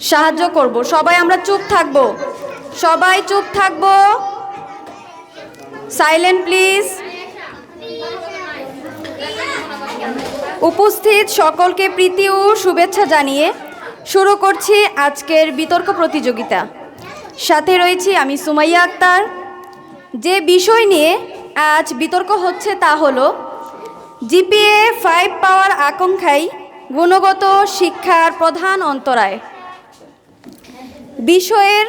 সাহায্য করব। সবাই আমরা চুপ থাকব। সবাই চুপ থাকব। Silent, please. উপস্থিত সকলকে প্রীতি ও শুভেচ্ছা জানিয়ে শুরু করছি আজকের বিতর্ক প্রতিযোগিতা। সাথে রয়েছি আমি সুমাইয়া আক্তার। যে বিষয় নিয়ে আজ বিতর্ক হচ্ছে তা হলো, জিপিএ ফাইভ পাওয়ার আকাঙ্ক্ষায় গুণগত শিক্ষার প্রধান অন্তরায়। বিষয়ের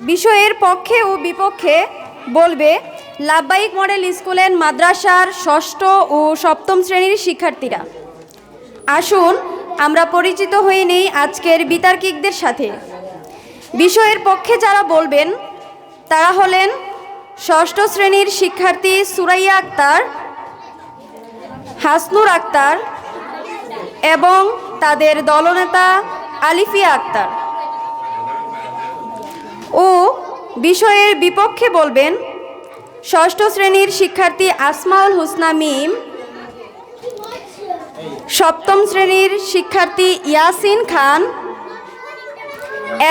বিষয়ের পক্ষে ও বিপক্ষে বলবে, লাভবাহিক মডেল স্কুলের মাদ্রাসার ষষ্ঠ ও সপ্তম শ্রেণির শিক্ষার্থীরা। আসুন, আমরা পরিচিত হয়ে নেই আজকের বিতার্কিকদের সাথে। বিষয়ের পক্ষে যারা বলবেন, তারা হলেন ষষ্ঠ শ্রেণির শিক্ষার্থী সুরাইয়া আক্তার, হাসনুর আক্তার এবং তাদের দলনেতা আলিফিয়া আক্তার। ও বিষয়ের বিপক্ষে বলবেন, ষষ্ঠ শ্রেণির শিক্ষার্থী আসমাউল হুসনা মিম, সপ্তম শ্রেণির শিক্ষার্থী ইয়াসিন খান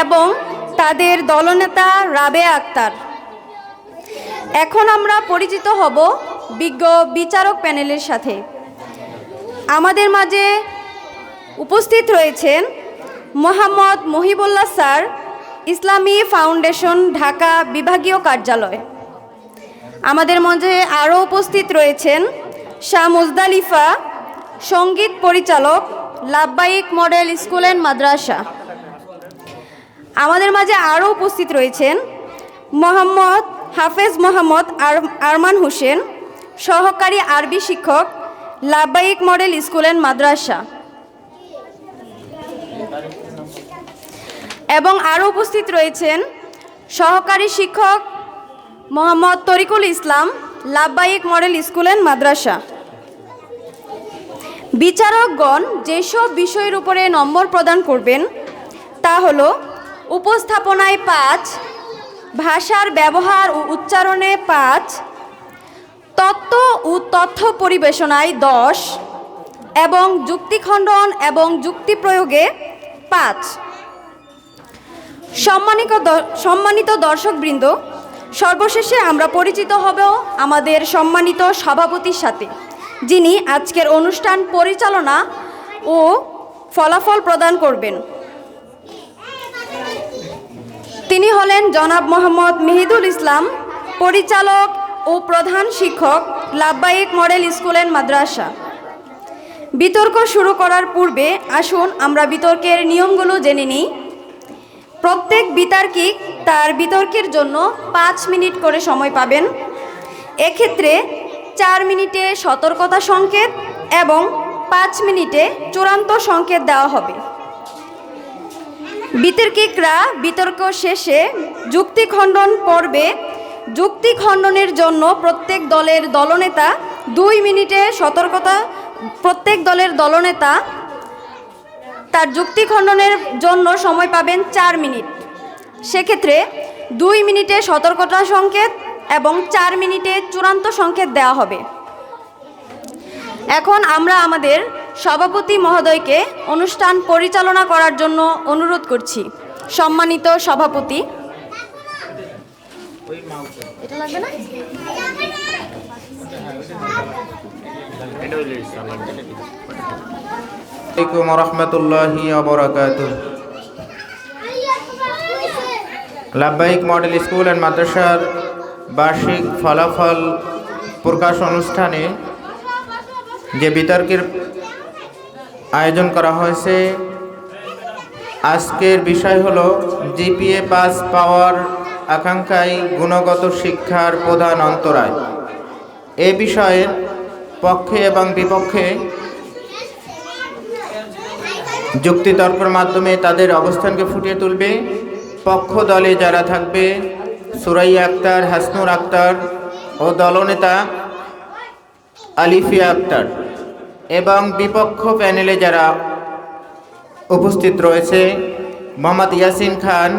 এবং তাদের দলনেতা রাবে আক্তার। এখন আমরা পরিচিত হব বিজ্ঞ বিচারক প্যানেলের সাথে। আমাদের মাঝে উপস্থিত রয়েছেন মোহাম্মদ মহিবুল্লাহ স্যার ইসলামী ফাউন্ডেশন, ঢাকা বিভাগীয় কার্যালয়। আমাদের মাঝে আরও উপস্থিত রয়েছেন শাহ মুজদালিফা, সংগীত পরিচালক, লাভবাহিক মডেল স্কুল অ্যান্ড মাদ্রাসা। আমাদের মাঝে আরও উপস্থিত রয়েছেন মোহাম্মদ হাফেজ মোহাম্মদ আর- আরমান হোসেন, সহকারী আরবি শিক্ষক, লাভবাহিক মডেল স্কুল অ্যান্ড মাদ্রাসা। এবং আরও উপস্থিত রয়েছেন সহকারী শিক্ষক মোহাম্মদ তরিকুল ইসলাম, লাভবাহিক মডেল স্কুল অ্যান্ড মাদ্রাসা। বিচারকগণ যেসব বিষয়ের উপরে নম্বর প্রদান করবেন, তা হলো উপস্থাপনায় পাঁচ, ভাষার ব্যবহার ও উচ্চারণে পাঁচ, তত্ত্ব ও তথ্য পরিবেশনায় দশ, এবং যুক্তিখণ্ডন এবং যুক্তি প্রয়োগে পাঁচ। সম্মানিত সম্মানিত দর্শকবৃন্দ, সর্বশেষে আমরা পরিচিত হব আমাদের সম্মানিত সভাপতির সাথে, যিনি আজকের অনুষ্ঠান পরিচালনা ও ফলাফল প্রদান করবেন। তিনি হলেন জনাব মোহাম্মদ মেহিদুল ইসলাম, পরিচালক ও প্রধান শিক্ষক, লাভবাহিক মডেল স্কুল অ্যান্ড মাদ্রাসা। বিতর্ক শুরু করার পূর্বে আসুন আমরা বিতর্কের নিয়মগুলো জেনে নিই। প্রত্যেক বিতার্কিক তার বিতর্কের জন্য পাঁচ মিনিট করে সময় পাবেন। এক্ষেত্রে চার মিনিটে সতর্কতা সংকেত এবং পাঁচ মিনিটে চূড়ান্ত সংকেত দেওয়া হবে। বিতর্কিকরা বিতর্ক শেষে যুক্তি খণ্ডন পর্বে যুক্তি খণ্ডনের জন্য প্রত্যেক দলের দলনেতা দুই মিনিটে সতর্কতা, প্রত্যেক দলের দলনেতা তার যুক্তি খণ্ডনের জন্য সময় পাবেন চার মিনিট। সেক্ষেত্রে দুই মিনিটে সতর্কতা সংকেত এবং চার মিনিটে চূড়ান্ত সংকেত দেওয়া হবে। এখন আমরা আমাদের সভাপতি মহোদয়কে অনুষ্ঠান পরিচালনা করার জন্য অনুরোধ করছি। সম্মানিত সভাপতি। এটা লাগবে না? আলাইকুম রহমতুল্লাহি লাভবাহিক মডেল স্কুল অ্যান্ড মাদ্রাসার বার্ষিক ফলাফল প্রকাশ অনুষ্ঠানে যে বিতর্কের আয়োজন করা হয়েছে, আজকের বিষয় হলো জিপিএ পাস পাওয়ার আকাঙ্ক্ষায় গুণগত শিক্ষার প্রধান অন্তরায়। এ বিষয়ের পক্ষে এবং বিপক্ষে যুক্তিতর্কের মাধ্যমে তাদের অবস্থানকে ফুটিয়ে তুলবে। পক্ষ দলে যারা থাকবে সুরাইয়া আক্তার, হাসনুর আক্তার ও দলনেতা আলিফিয়া আক্তার এবং বিপক্ষ প্যানেলে যারা উপস্থিত রয়েছে, মোহাম্মদ ইয়াসিন খান,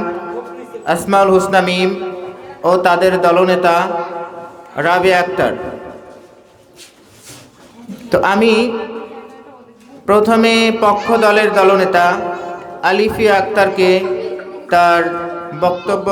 আসমাউল হুসনামিম ও তাদের দলনেতা রাবে আক্তার। তো আমি প্রথমে পক্ষ দলের দলনেতা আলিফিয়া আক্তারকে তার বক্তব্য